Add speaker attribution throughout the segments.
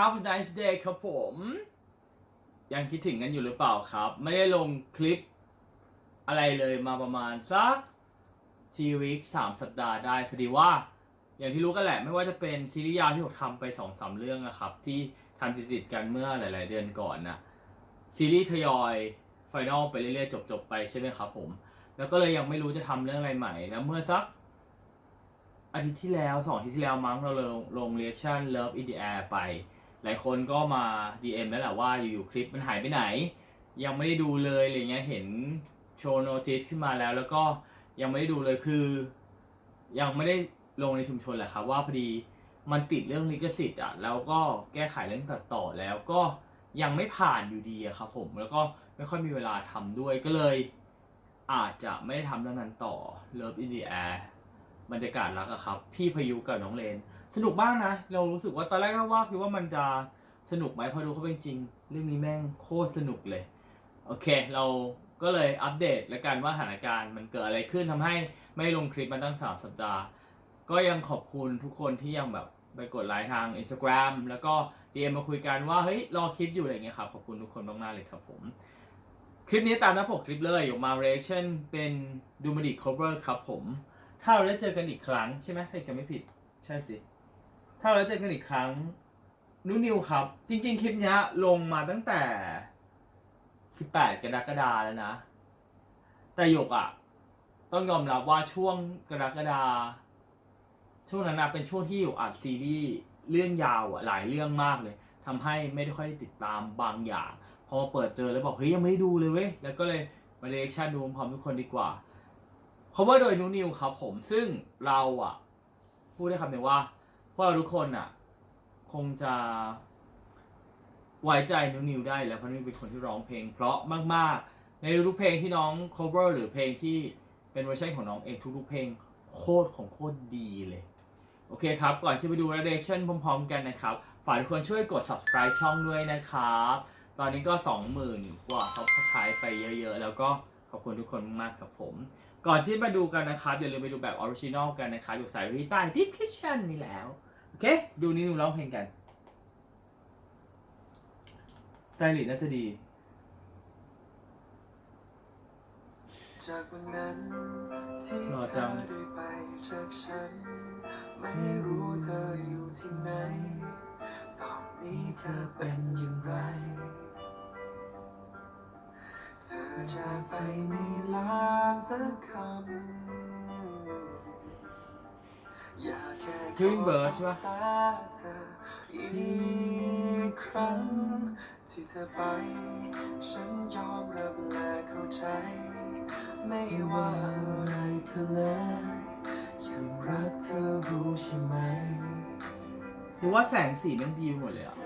Speaker 1: Have a nice day ครับผม ยังคิดถึงกันอยู่หรือเปล่าครับ ไม่ได้ลงคลิปอะไรเลยมาประมาณสักทีวิกสามสัปดาห์ได้พอดีว่า อย่างที่รู้กันแหละไม่ว่าจะเป็นซีรีส์ยาวที่ผมทำไปสองสามเรื่องนะครับ ที่ทำติดๆกันเมื่อหลาย ๆ เดือนก่อนนะซีรีส์ทยอยไฟนอลไปเรื่อย ๆ จบ ๆ ไปใช่ไหมครับผม แล้วก็เลยยังไม่รู้จะทำเรื่องอะไรใหม่ แล้วเมื่อสักอาทิตย์ที่แล้วสองอาทิตย์ที่แล้วมั้งเราลงลงเรียกชั่น Love in the Air ไป หลายคนก็มา DM แล้วแหละว่าอยู่ๆคลิปมันหายไปไหน ยังไม่ได้ดูเลยอะไรเงี้ยเห็นโชว์โนติสขึ้นมาแล้ว แล้วก็ยังไม่ได้ดูเลยคือ ยังไม่ได้ลงในชุมชนแหละครับว่าพอดีมันติดเรื่องลิขสิทธิ์อะแล้วก็แก้ไขเรื่องตัดต่อแล้วก็ยังไม่ผ่านอยู่ดีอะครับผมแล้วก็ไม่ค่อยมีเวลาทำด้วยก็เลย อาจจะไม่ได้ทำเรื่องนั้นต่อ Love in the Air บรรยากาศรักอะครับ พี่พายุกับน้องเลนสนุกมากนะ เรารู้สึกว่าตอนแรกก็ว่าคิดว่ามันจะสนุกไหมพอดูเขาเป็นจริง เรื่องนี้แม่งโคตรสนุกเลย โอเค เราก็เลยอัปเดตและกันว่าสถานการณ์มันเกิดอะไรขึ้นทำให้ไม่ลงคลิปมาตั้ง 3 สัปดาห์ ก็ยังขอบคุณทุกคนที่ยังแบบไปกดไลค์ทาง Instagram แล้วก็ DM มาคุยกันว่า เฮ้ย รอคลิปอยู่อะไรเงี้ยครับ ขอบคุณทุกคนมาก ๆ เลยครับผม คลิปนี้ตามหน้าปกคลิปเลยออกมา reaction เป็นดูมาดิค cover ครับผม ถ้าเราได้เจอกันอีกครั้งใช่ไหมถ้าจำไม่ผิด ใช่สิ ถ้าเราเจอกันอีกครั้งนุนิวครับ จริง ๆ คลิปนี้ลงมาตั้งแต่ 18 กรกฎาแล้วนะ แต่หยกอะ่ะ ต้องยอมรับว่าช่วงกรกฎาช่วงนั้นนะเป็นช่วงที่อยู่อัดซีรีส์เรื่องยาวอะหลายเรื่องมากเลยทำให้ไม่ได้ค่อยติดตามบางอย่าง พอมาเปิดเจอแล้วบอกเฮ้ยยังไม่ได้ดูเลยเว้ยแล้วก็เลยมาเรียกชั่นดูพร้อมทุกคนดีกว่า cover โดยนูนิวครับผมซึ่งเราอะพูดได้คำหนึ่งว่า พวกเราทุกคนอะคงจะไว้ใจนูนิวได้แล้วเพราะนิวเป็นคนที่ร้องเพลง เพราะมาก ๆ ในทุกเพลงที่น้อง cover หรือเพลงที่เป็นเวอร์ชันของน้องเองทุกๆเพลงโคตรของโคตรดีเลย โอเคครับ ก่อนที่ไปดู reaction พร้อม ๆ กันนะครับ ฝากทุกคนช่วยกด subscribe ช่องด้วยนะครับ ตอนนี้ก็ 20,000 กว่า subscribe ไปเยอะ ๆ แล้วก็ขอบคุณทุกคนมากครับผม ก่อนที่มาดูกันนะครับอย่าลืมไปดูแบบออริจินอลกันนะครับอยู่ส่ไว้ที่ใต้ description นี่แล้ว อเค ดูนี่หนูร้องเพลงกันสไตลิสน่าจะดี
Speaker 2: จากวันนั้นที่
Speaker 1: หล่อ
Speaker 2: เธ
Speaker 1: จั
Speaker 2: อง ได้ไปจากฉัน ไม่รู้เธออยู่ที่ไหน ตอนนี้เธอเป็นอย่างไร เธอจากไปไม่ลาสักคำ อยากแค่
Speaker 1: Twin Bird ใช่ปะ
Speaker 2: อีกครั้งที่เธอไป ฉันยอมรับและเข้าใจ ไม่ว่าอะไรเธอเลยยังรักเธอรู้ใช่ไหม
Speaker 1: หรือว่าแสงสีมันดีหมดเลยอะ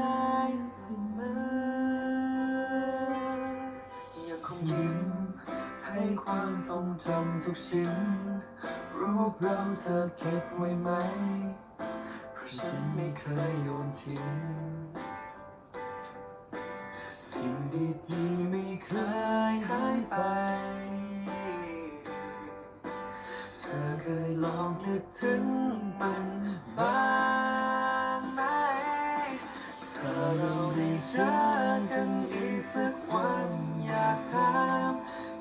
Speaker 2: ด้เสมอยังคงยิ้
Speaker 1: ม
Speaker 2: ให้ความทรงจำทุกชิ้น รูปเราเธอเก็บไว้ไหม เพราะฉันไม่เคยโยนทิ้ง สิ่งดีๆไม่เคยหายไป เคยลองคิดถึงมันบ้างไหมถ้าเราได้เจอกันอีกสักวันอยากถาม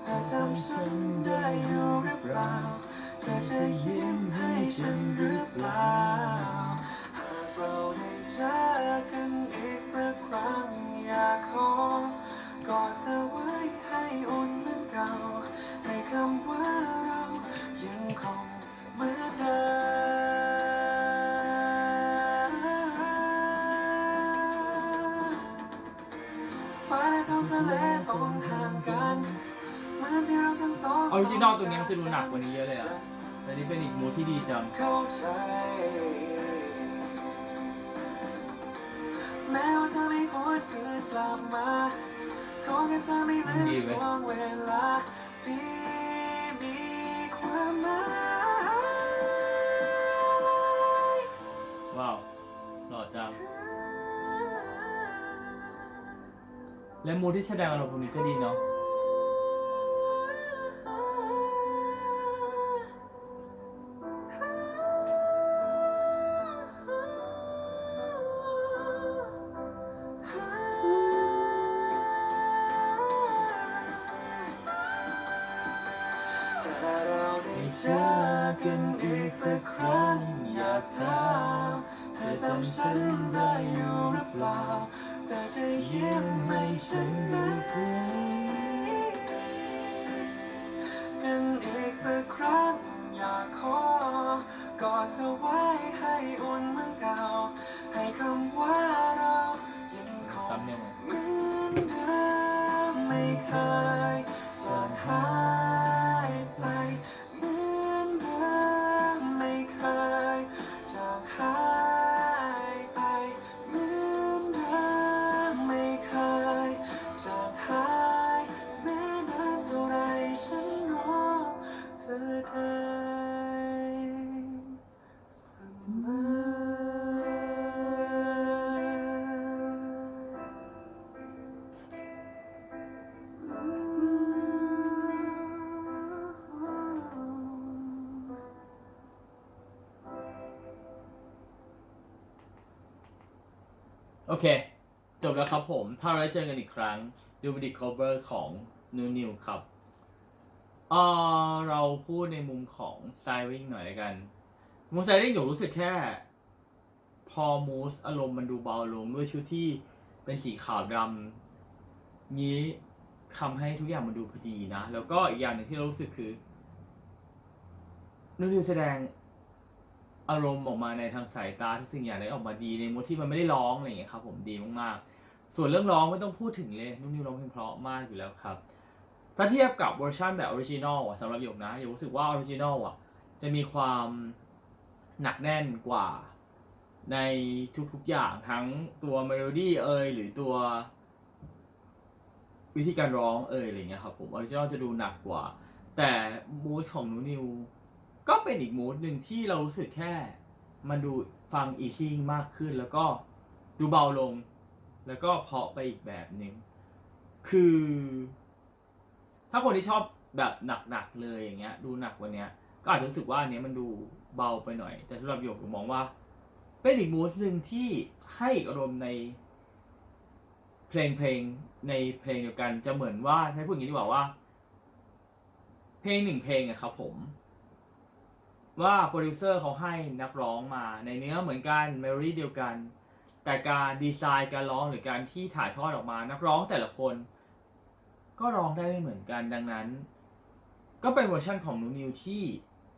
Speaker 2: เธอจำฉันได้อยู่หรือเปล่าเธอจะ ทะเลต้องห่างกันเหมื่อนที่เราทั้งสอง
Speaker 1: ออริจินอลตัวนี้มันจะดูหนักกว่านี้เยอะเลยอะแต่นี่เป็นอีกมูทที่ดีจัง
Speaker 2: เข้าใจแม้ว่าเธอไม่หวนคืนกลับมาขอแค่เธอไม่ลืม
Speaker 1: ดีเว้ย
Speaker 2: ช่วงเวลาที่มีความหมาย
Speaker 1: ว้าวหล่อจัง และมูทที่แสดงอารมณ์ตรงนี้ก็ดีเนาะ
Speaker 2: เธอจะยิ้มให้ฉันดูเพื่อกันอีกสักครั้ง อยากขอกอดเธอไว้ให้อุ่นเหมือนเก่า ให้คำว่า
Speaker 1: โอเค จบแล้วครับผม ถ้าเราได้เจอกันอีกครั้งดูวิดีโอ cover ของนิวนิวครับเออเราพูดในมุมของไซริงหน่อยละกัน มุมไซริงอยู่รู้สึกแค่ พอมูสอารมณ์มันดูเบาลงด้วยชุดที่เป็นสีขาวดำนี้ทำให้ทุกอย่างมันดูพอดีนะ แล้วก็อีกอย่างหนึ่งที่เรารู้สึกคือนิวนิวแสดง อารมณ์ออกมาในทางสายตาทุกสิ่งอย่างได้ออกมาดีในมูทที่มันไม่ได้ร้องอะไรอย่างเงี้ยครับผมดีมากๆ ส่วนเรื่องร้องไม่ต้องพูดถึงเลยนุ่นนิวร้องเพลงเพราะมากอยู่แล้วครับ ถ้าเทียบกับเวอร์ชันแบบออริจินอลอะสำหรับหยกนะหยกรู้สึกว่าออริจินอลอะจะมีความหนักแน่นกว่าในทุกๆอย่างทั้งตัวเมโลดี้เอยหรือตัววิธีการร้องเอยอะไรเงี้ยครับผมออริจินอลจะดูหนักกว่า แต่มูทของนูนิว ก็เป็นอีกมูดหนึ่งที่เรารู้สึกแค่มันดูฟังอีซิ่งมากขึ้น แล้วก็ดูเบาลง แล้วก็เพาะไปอีกแบบหนึ่งคือ ถ้าคนที่ชอบแบบหนักๆเลยอย่างเงี้ย ดูหนักกว่าเนี้ยก็อาจจะรู้สึกว่าอันเนี้ยมันดูเบาไปหน่อย แต่สำหรับโยกผมมองว่า เป็นอีกมูดหนึ่งที่ให้อารมณ์ในเพลงเพลงในเพลงเดียวกันจะเหมือนว่าให้พูดอย่างนี้ดีกว่าว่า เพลงหนึ่งเพลงอะครับผม ว่าโปรดิวเซอร์เขาให้นักร้องมาในเนื้อเหมือนกันเมโลดี้เดียวกัน แต่การดีไซน์การร้องหรือการที่ถ่ายทอดออกมา นักร้องแต่ละคน ก็ร้องได้ไม่เหมือนกันดังนั้น ก็เป็นเวอร์ชันของนูนิวที่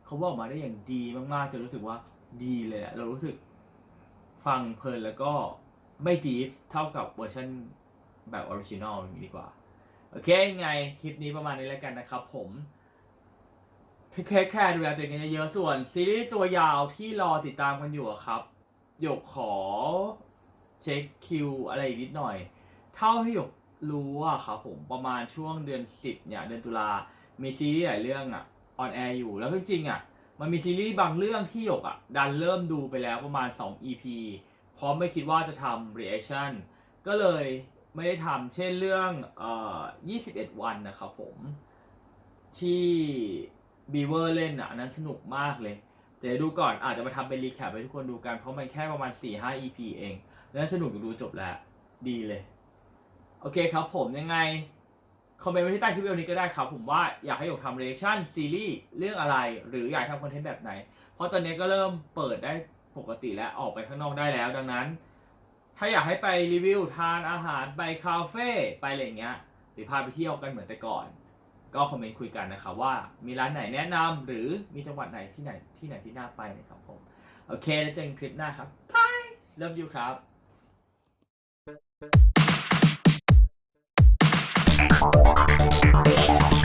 Speaker 1: เขาบอกมาได้อย่างดีมากๆจนรู้สึกว่าดีเลยอะเรารู้สึกฟังเพลินแล้วก็ไม่ดีฟเท่ากับเวอร์ชันแบบออริจินอลอย่างนี้ดีกว่า โอเคไงคลิปนี้ประมาณนี้แล้วกันนะครับผม เทคแคร์ดูแลตัวเองเยอะๆส่วนซีรีส์ตัวยาวที่รอติดตามกันอยู่ครับ หยกขอเช็คคิวอะไรนิดหน่อย เท่าที่หยกรู้อะครับผมประมาณช่วงเดือน10เนี่ยเดือนตุลามีซีรีส์หลายเรื่องอะออนแอร์อยู่แล้วจริงๆอะมันมีซีรีส์บางเรื่องที่หยกอะดันเริ่มดูไปแล้วประมาณ 2 EP เพราะไม่คิดว่าจะทำ reaction ก็เลยไม่ได้ทำเช่นเรื่องเอ่อ21 วันนะครับผมที่ บีเวอร์เล่นอะอันนั้นสนุกมากเลยเดี๋ยวดูก่อนอาจจะมาทำเป็นรีแคปให้ทุกคนดูกัน เพราะมันแค่ประมาณ 4-5 EP เองแล้วสนุกอยู่ดูจบแล้ว ดีเลย โอเคครับผมยังไง คอมเมนต์ไว้ที่ใต้คลิปวิดีโอนี้ก็ได้ครับ ผมว่าอยากให้หยกทำเรีแอคชั่นซีรีส์เรื่องอะไร หรืออยากทำคอนเทนต์แบบไหน เพราะตอนนี้ก็เริ่มเปิดได้ปกติและออกไปข้างนอกได้แล้วดังนั้น ถ้าอยากให้ไปรีวิวทานอาหารไปคาเฟ่ไปอะไรอย่างเงี้ยหรือพาไปเที่ยวกันเหมือนแต่ก่อน ก็คอมเมนต์คุยกันนะครับว่ามีร้านไหนแนะนำหรือมีจังหวัดไหนที่ไหนที่ไหนที่น่าไปนะครับผม โอเค แล้วเจอกันคลิปหน้าครับบายเริ่มยูครับ
Speaker 2: Thank